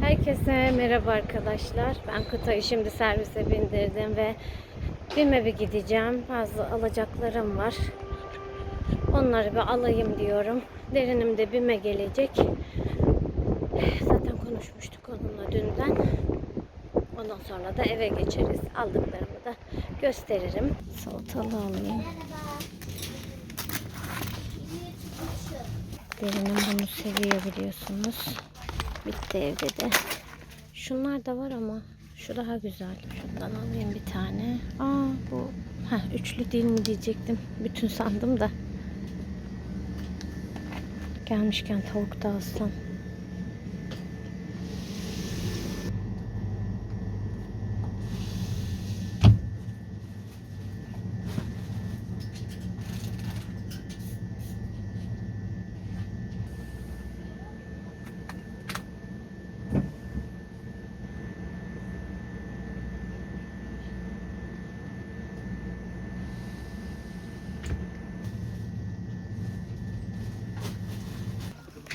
Herkese merhaba arkadaşlar. Ben Kutay'ı şimdi servise bindirdim ve BİM'e gideceğim. Bazı alacaklarım var. Onları bir alayım diyorum. Derinim de BİM'e gelecek. Zaten konuşmuştuk onunla dünden. Ondan sonra da eve geçeriz. Aldıklarımı da gösteririm. Salatalı alayım. Derinim bunu seviyor biliyorsunuz. Bitti evde de. Şunlar da var ama şu daha güzel. Şundan alayım bir tane. Aa bu Heh, üçlü değil mi diyecektim. Bütün sandım da. Gelmişken tavuk da alsam.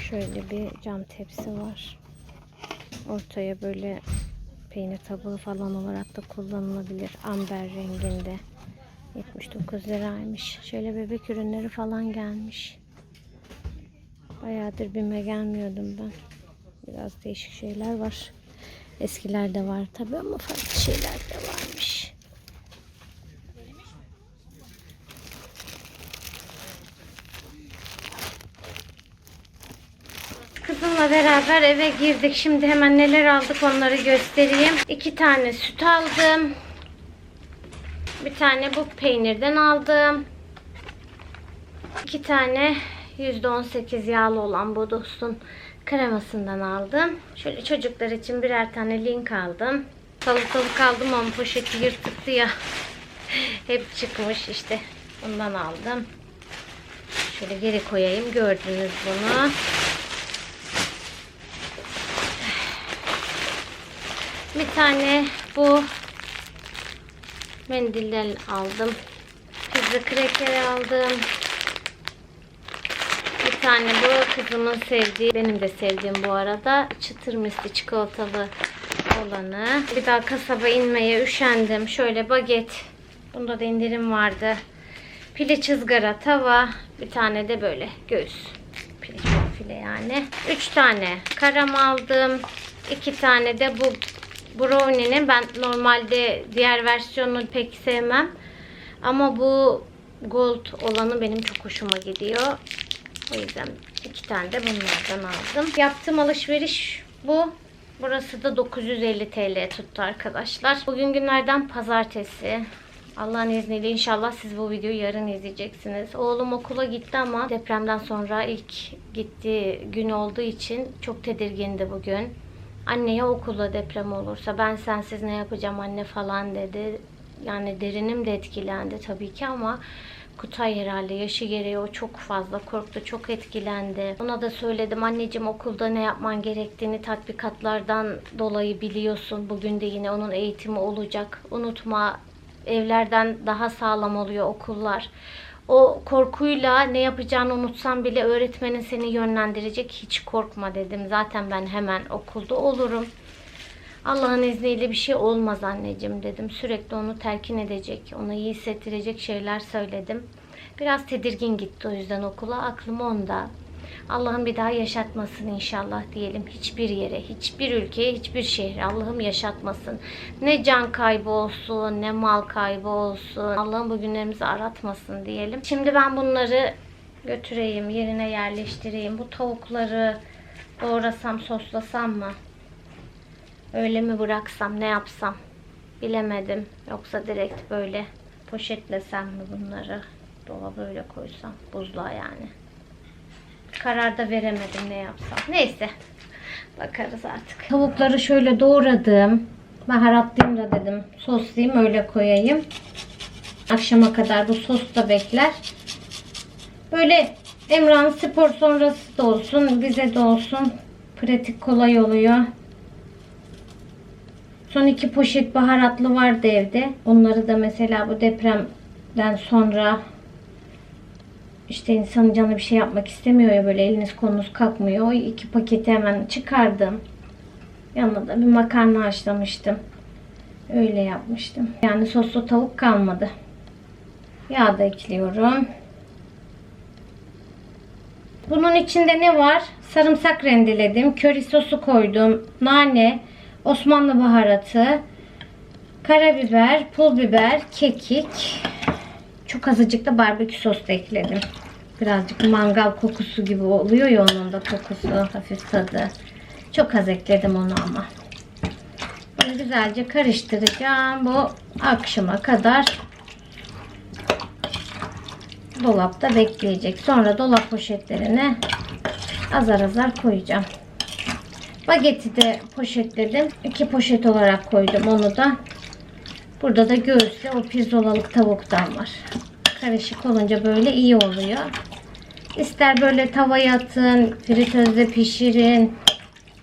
Şöyle bir cam tepsi var. Ortaya böyle peynir tabağı falan olarak da kullanılabilir. Amber renginde. 79 liraymış. Şöyle bebek ürünleri falan gelmiş. Bayağıdır BİM'e gelmiyordum ben. Biraz değişik şeyler var. Eskilerde var tabi ama farklı şeyler de varmış. Kızımla beraber eve girdik. Şimdi hemen neler aldık onları göstereyim. İki tane süt aldım. Bir tane bu peynirden aldım. İki tane %18 yağlı olan bu dostun kremasından aldım. Şöyle çocuklar için birer tane link aldım. Salatalık aldım ama poşeti yırtıktı ya. Hep çıkmış işte. Bundan aldım. Şöyle geri koyayım. Gördünüz bunu. Bir tane bu mendilden aldım. Pizza kreker aldım. Bir tane bu kızımın sevdiği, benim de sevdiğim bu arada çıtır misli çikolatalı olanı. Bir daha kasaba inmeye üşendim. Şöyle baget. Bunda da indirim vardı. Piliç ızgara tava. Bir tane de böyle göğüs. Piliç file yani. Üç tane karam aldım. İki tane de bu brownie'nin ben normalde diğer versiyonunu pek sevmem. Ama bu gold olanı benim çok hoşuma gidiyor. O yüzden iki tane de bunlardan aldım. Yaptığım alışveriş bu. Burası da 950 TL tuttu arkadaşlar. Bugün günlerden pazartesi. Allah'ın izniyle inşallah siz bu videoyu yarın izleyeceksiniz. Oğlum okula gitti ama depremden sonra ilk gittiği gün olduğu için çok tedirgindi bugün. Anneye okulda deprem olursa ben sensiz ne yapacağım anne falan dedi. Yani derinim de etkilendi tabii ki ama Kutay herhalde yaşı gereği o çok fazla korktu, çok etkilendi. Ona da söyledim anneciğim okulda ne yapman gerektiğini tatbikatlardan dolayı biliyorsun. Bugün de yine onun eğitimi olacak. Unutma evlerden daha sağlam oluyor okullar. O korkuyla ne yapacağını unutsan bile öğretmenin seni yönlendirecek. Hiç korkma dedim. Zaten ben hemen okulda olurum. Allah'ın izniyle bir şey olmaz anneciğim dedim. Sürekli onu telkin edecek, ona iyi hissettirecek şeyler söyledim. Biraz tedirgin gitti o yüzden okula. Aklım onda. Allah'ım bir daha yaşatmasın inşallah diyelim. Hiçbir yere, hiçbir ülkeye, hiçbir şehre Allah'ım yaşatmasın. Ne can kaybı olsun, ne mal kaybı olsun. Allah'ım bu günlerimizi aratmasın diyelim. Şimdi ben bunları götüreyim, yerine yerleştireyim. Bu tavukları doğrasam, soslasam mı? Öyle mi bıraksam, ne yapsam? Bilemedim. Yoksa direkt böyle poşetlesem mi bunları? Dolaba öyle koysam. Buzluğa yani. Karar da veremedim ne yapsam. Neyse. Bakarız artık. Tavukları şöyle doğradım. Baharatlayayım da dedim. Soslayayım öyle koyayım. Akşama kadar bu sos da bekler. Böyle Emrah'ın spor sonrası da olsun. Bize de olsun. Pratik kolay oluyor. Son iki poşet baharatlı vardı evde. Onları da mesela bu depremden sonra işte insanın canı bir şey yapmak istemiyor ya böyle eliniz kolunuz kalkmıyor. O iki paketi hemen çıkardım. Yanına da bir makarna haşlamıştım. Öyle yapmıştım. Yani soslu tavuk kalmadı. Yağ da ekliyorum. Bunun içinde ne var? Sarımsak rendeledim. Köri sosu koydum. Nane, Osmanlı baharatı, karabiber, pul biber, kekik. Çok azıcık da barbekü sos da ekledim. Birazcık mangal kokusu gibi oluyor ya onun da kokusu, hafif tadı. Çok az ekledim onu ama. Bunu güzelce karıştıracağım. Bu akşama kadar dolapta bekleyecek. Sonra dolap poşetlerine azar azar koyacağım. Bageti de poşetledim. İki poşet olarak koydum onu da. Burada da göğüslü o pirzolalık tavuktan var. Karışık olunca böyle iyi oluyor. İster böyle tavaya atın, fritözde pişirin,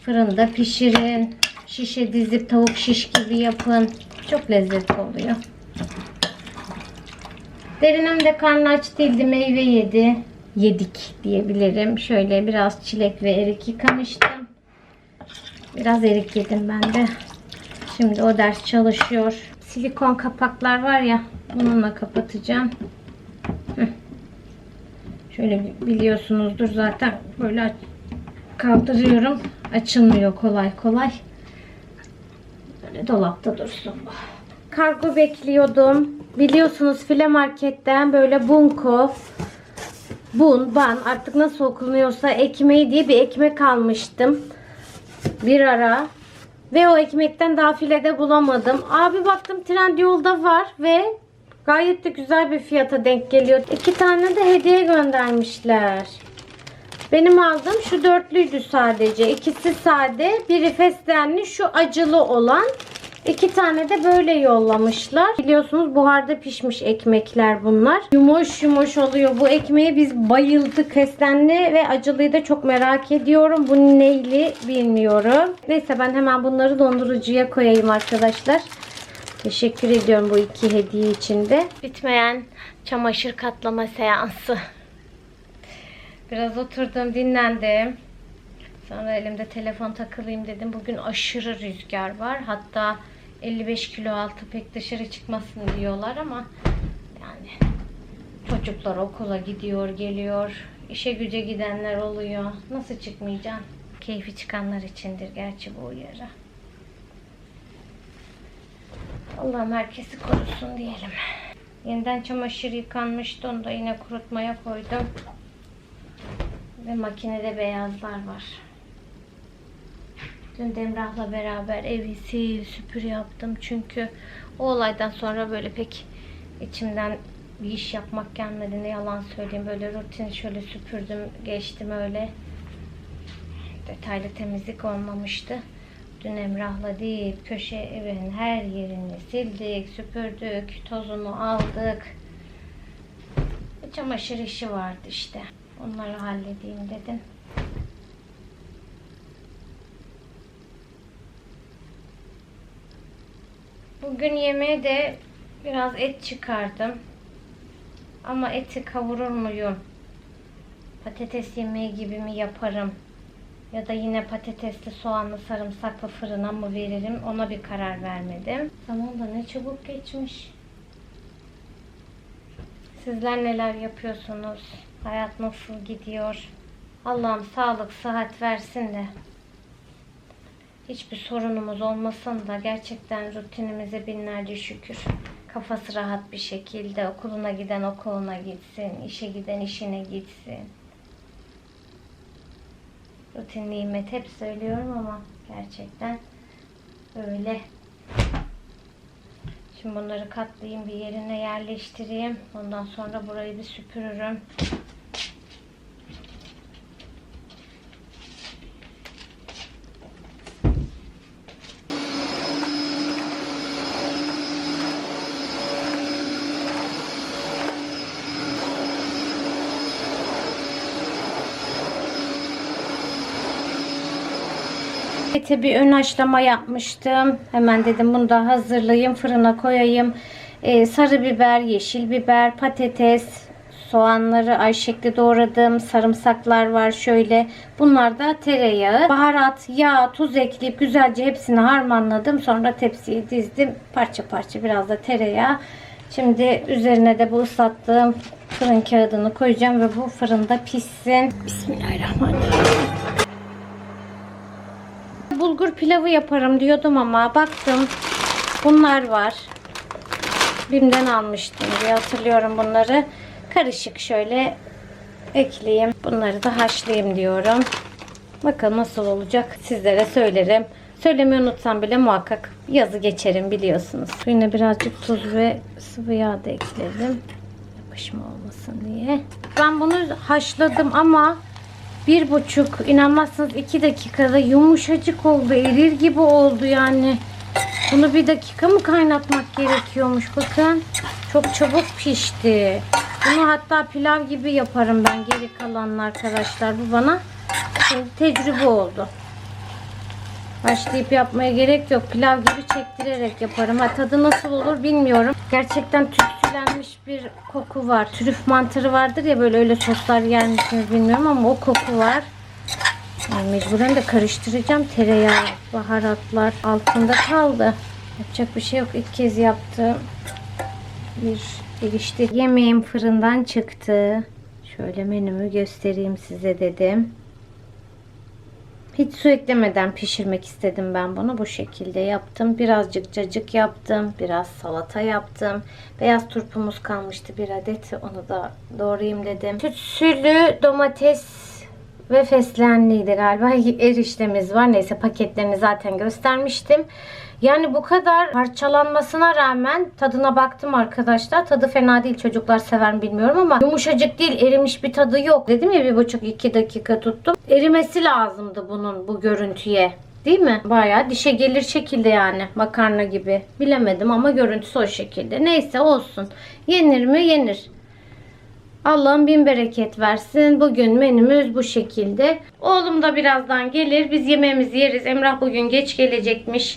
fırında pişirin, şişe dizip tavuk şiş gibi yapın. Çok lezzetli oluyor. Derinim de karnı aç değildi, meyve yedi. Yedik diyebilirim. Şöyle biraz çilek ve erik yıkamıştım. Biraz erik yedim ben de. Şimdi o ders çalışıyor. Silikon kapaklar var ya, bununla kapatacağım. Şöyle biliyorsunuzdur zaten böyle kaldırıyorum. Açılmıyor kolay kolay. Böyle dolapta dursun bu. Kargo bekliyordum. Biliyorsunuz file marketten böyle bunko, bun, ban artık nasıl okunuyorsa ekmeği diye bir ekmek almıştım. Bir ara. Ve o ekmekten daha filede bulamadım. Abi baktım Trendyol'da var ve gayet de güzel bir fiyata denk geliyor. İki tane de hediye göndermişler. Benim aldığım şu dörtlüydü sadece. İkisi sade, biri fesleğenli, şu acılı olan. İki tane de böyle yollamışlar. Biliyorsunuz buharda pişmiş ekmekler bunlar. Yumuş yumuş oluyor. Bu ekmeğe biz bayıldık. Fesleğenli ve acılıyı da çok merak ediyorum. Bu neyli bilmiyorum. Neyse ben hemen bunları dondurucuya koyayım arkadaşlar. Teşekkür ediyorum bu iki hediye için de. Bitmeyen çamaşır katlama seansı. Biraz oturdum dinlendim. Sonra elimde telefon takılayım dedim. Bugün aşırı rüzgar var. Hatta 55 kilo altı pek dışarı çıkmasın diyorlar ama yani çocuklar okula gidiyor, geliyor. işe güce gidenler oluyor. Nasıl çıkmayacaksın? Keyfi çıkanlar içindir gerçi bu uyarı. Allah'ım herkesi korusun diyelim. Yeniden çamaşır yıkanmıştı. Onu da yine kurutmaya koydum. Ve makinede beyazlar var. Dün Demrah'la beraber evi sil süpür yaptım. Çünkü o olaydan sonra böyle pek içimden bir iş yapmak gelmedi. Ne yalan söyleyeyim. Böyle rutin şöyle süpürdüm. Geçtim öyle. Detaylı temizlik olmamıştı. Dün Emrah'la değil köşe evin her yerini sildik, süpürdük, tozunu aldık. Çamaşır işi vardı işte. Onları halledeyim dedim. Bugün yemeğe de biraz et çıkardım. Ama eti kavurur muyum? Patates yemeği gibi mi yaparım? Ya da yine patatesli, soğanlı, sarımsaklı fırına mı veririm? Ona bir karar vermedim. Zaman da ne çabuk geçmiş. Sizler neler yapıyorsunuz? Hayat nasıl gidiyor? Allah'ım sağlık, sıhhat versin de hiçbir sorunumuz olmasın da gerçekten rutinimize binlerce şükür. Kafası rahat bir şekilde okuluna giden okuluna gitsin, işe giden işine gitsin. Rutin nimet hep söylüyorum ama gerçekten öyle. Şimdi bunları katlayayım bir yerine yerleştireyim. Ondan sonra burayı bir süpürürüm. Ete bir ön haşlama yapmıştım. Hemen dedim bunu da hazırlayayım. Fırına koyayım. Ee, sarı biber, yeşil biber, patates, Soğanları ay şekli doğradım. Sarımsaklar var şöyle. Bunlar da tereyağı, baharat, yağ, tuz ekleyip güzelce hepsini harmanladım. Sonra tepsiye dizdim. Parça parça biraz da tereyağı. Şimdi üzerine de bu ıslattığım fırın kağıdını koyacağım ve bu fırında pişsin. Bismillahirrahmanirrahim. Bulgur pilavı yaparım diyordum ama baktım bunlar var. Bim'den almıştım diye hatırlıyorum bunları. Karışık şöyle ekleyeyim. Bunları da haşlayayım diyorum. Bakalım nasıl olacak sizlere söylerim. Söylemeyi unutsam bile muhakkak yazı geçerim biliyorsunuz. Suyuna birazcık tuz ve sıvı yağ da ekledim. Yapışma olmasın diye. Ben bunu haşladım ama bir buçuk inanmazsınız iki dakikada yumuşacık oldu. Erir gibi oldu yani. Bunu bir dakika mı kaynatmak gerekiyormuş bakın. Çok çabuk pişti. Bunu hatta pilav gibi yaparım ben geri kalanını arkadaşlar. Bu bana şimdi tecrübe oldu. Başlayıp yapmaya gerek yok. Pilav gibi çektirerek yaparım. Ha, tadı nasıl olur bilmiyorum. Gerçekten tütsülenmiş bir koku var. Trüf mantarı vardır ya böyle öyle soslar yer misiniz bilmiyorum ama o koku var. Yani mecburen de karıştıracağım. Tereyağı, baharatlar altında kaldı. Yapacak bir şey yok. İlk kez yaptım. Bir gelişti. Yemeğim fırından çıktı. Şöyle menümü göstereyim size dedim. Hiç su eklemeden pişirmek istedim ben bunu. Bu şekilde yaptım. Birazcık cacık yaptım. Biraz salata yaptım. Beyaz turpumuz kalmıştı bir adet. Onu da doğrayayım dedim. Tütsülü domates ve fesleğenliydi galiba. Eriştemiz var. Neyse paketlerini zaten göstermiştim. Yani bu kadar parçalanmasına rağmen tadına baktım arkadaşlar. Tadı fena değil. Çocuklar sever mi bilmiyorum ama yumuşacık değil. Erimiş bir tadı yok. Dedim ya bir buçuk iki dakika tuttum. Erimesi lazımdı bunun bu görüntüye. Değil mi? Bayağı dişe gelir şekilde yani. Makarna gibi. Bilemedim ama görüntüsü o şekilde. Neyse olsun. Yenir mi? Yenir. Allah'ım bin bereket versin. Bugün menümüz bu şekilde. Oğlum da birazdan gelir. Biz yemeğimizi yeriz. Emrah bugün geç gelecekmiş.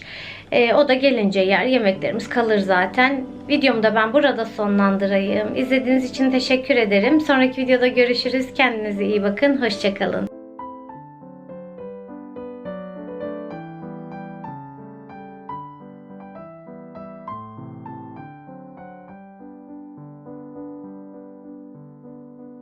Ee, o da gelince yer. Yemeklerimiz kalır zaten. Videomu da ben burada sonlandırayım. İzlediğiniz için teşekkür ederim. Sonraki videoda görüşürüz. Kendinize iyi bakın. Hoşçakalın.